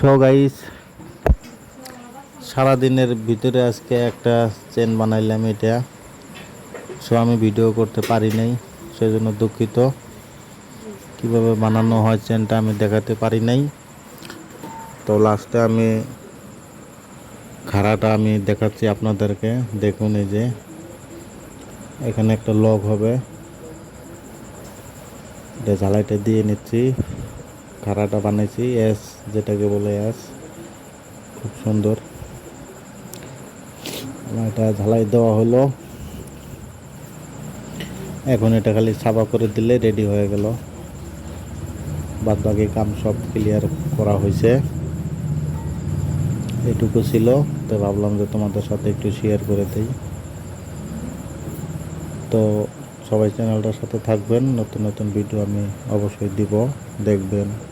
So guys সারাদিনের ভিতরে আজকে একটা চেন বানাইলাম এটা। সো আমি ভিডিও করতে পারি নাই, সেজন্য দুঃখিত। কীভাবে বানানো হয় চেনটা আমি দেখাতে পারি নাই। তো লাস্টে আমি খাড়াটা আমি দেখাচ্ছি আপনাদেরকে। দেখুন এই যে, এখানে একটা লগ হবে। এটা ঝালাইটা দিয়ে নিচ্ছি। খাড়াটা বানাইছি, এস, যেটাকে বলে এস। খুব সুন্দর। এটা ঝালাই দেওয়া হলো। এখন এটা খালি সাবা করে দিলে রেডি হয়ে গেল। বাদ বাকি কাম সব ক্লিয়ার করা হয়েছে। এটুকু ছিল, তো ভাবলাম যে তোমাদের সাথে একটু শেয়ার করে দিই। তো সবাই চ্যানেলটার সাথে থাকবেন, নতুন নতুন ভিডিও আমি অবশ্যই দিব, দেখবেন।